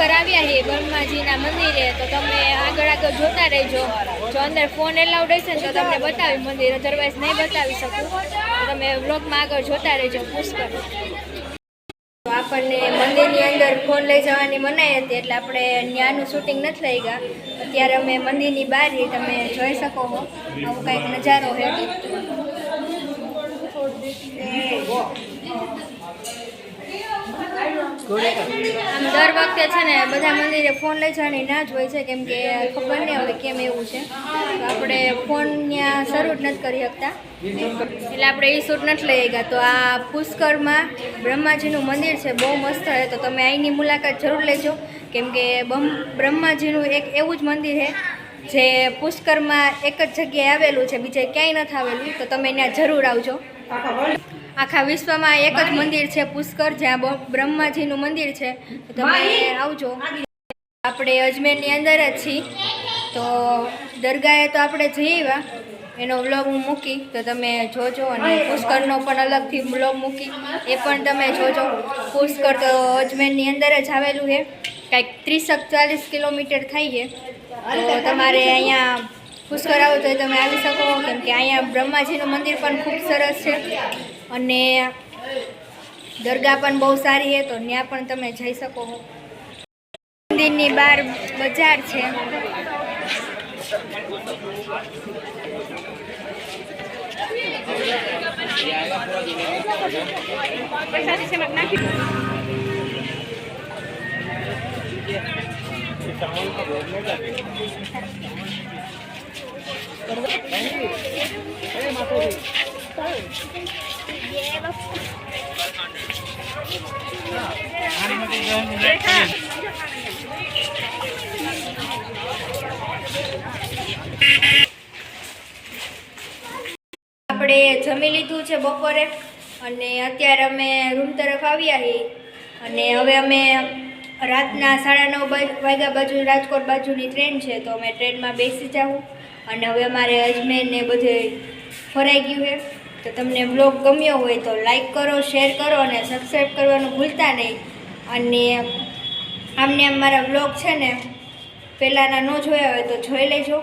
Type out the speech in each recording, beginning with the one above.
પુષ્કર આવ્યા છીએ બ્રહ્માજીના મંદિરે, તો તમે આગળ આગળ જોતા રહેજો. જો અંદર ફોન એલાઉડ હશે ને, તો તમને બતાવી મંદિર અધરવાઇઝ નહીં બતાવી શકું. તમે વ્લોગમાં આગળ જોતા રહેજો પુષ્કર આપણને મંદિરની અંદર ફોન લઈ જવાની મનાઈ હતી, એટલે આપણે ત્યાંનું શૂટિંગ નથી લઈ ગયા અત્યારે અમે મંદિરની બહાર તમે જોઈ શકો છો. આવો કંઈક નજારો છે આમ દર વખતે છે ને બધા મંદિરે ફોન લઈ જવાની ના જ હોય છે, કેમ કે ખબર નહીં હવે કેમ એવું છે. આપણે ફોન ત્યાં શરૂ જ નથી કરી શકતા. એટલે આપણે એ શૂટ નથી લઈ ગયા. તો આ પુષ્કરમાં બ્રહ્માજીનું મંદિર છે, બહુ મસ્ત છે. તો તમે અહીંની મુલાકાત જરૂર લેજો. કેમ કે બ્રહ્માજીનું એક એવું જ મંદિર છે, જે પુષ્કરમાં એક જ જગ્યાએ આવેલું છે, બીજે ક્યાંય નથી આવેલું. તો તમે ત્યાં જરૂર આવજો. આખા વિશ્વમાં એક જ મંદિર છે પુષ્કર, જ્યાં બ્રહ્માજીનું મંદિર છે. તમે આવજો. આપણે અજમેરની અંદર જ છીએ. તો દરગાહે તો આપણે જઈએ એનો વ્લોગ હું મૂકી. તો તમે જોજો અને પુષ્કરનો પણ અલગથી વ્લોગ મૂકી. એ પણ તમે જોજો. પુષ્કર તો અજમેરની અંદર જ આવેલું છે. કાંઈક ત્રીસક ચાલીસ કિલોમીટર થઈ છે. તો તમારે અહીંયા પુષ્કર આવો તો તમે આવી શકો, કેમ કે અહીંયા બ્રહ્માજીનું મંદિર પણ ખૂબ સરસ છે. અને દરગાહ પણ બહુ સારી છે, તો ત્યાં પણ તમે જઈ શકો છો. મંદિરની બહાર બજાર છે. આપણે જમી લીધું છે બપોરે અને અત્યારે અમે રૂમ તરફ આવ્યા છીએ અને હવે અમે રાતના સાડા નવ વાગ- વાગ્યા બાજુ રાજકોટ બાજુની ટ્રેન છે, તો અમે ટ્રેનમાં બેસી જાઉં. અને હવે અમારે અજમેરને બધે ફરાઈ ગયું છે. તો તમને બ્લોગ ગમ્યો હોય તો લાઈક કરો, શેર કરો અને સબસ્ક્રાઈબ કરવાનું ભૂલતા નહીં. અને આમને આમ મારા બ્લોગ છે ને પહેલાંના ન જોયા હોય તો જોઈ લેજો.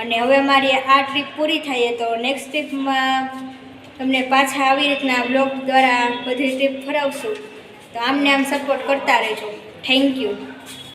અને હવે મારી આ ટ્રીપ પૂરી થાય તો નેક્સ્ટ ટ્રીપમાં તમને પાછા આવી રીતના બ્લોગ દ્વારા બધી ટ્રીપ ફરાવશું. તો આમને આમ સપોર્ટ કરતા રહેજો. Thank you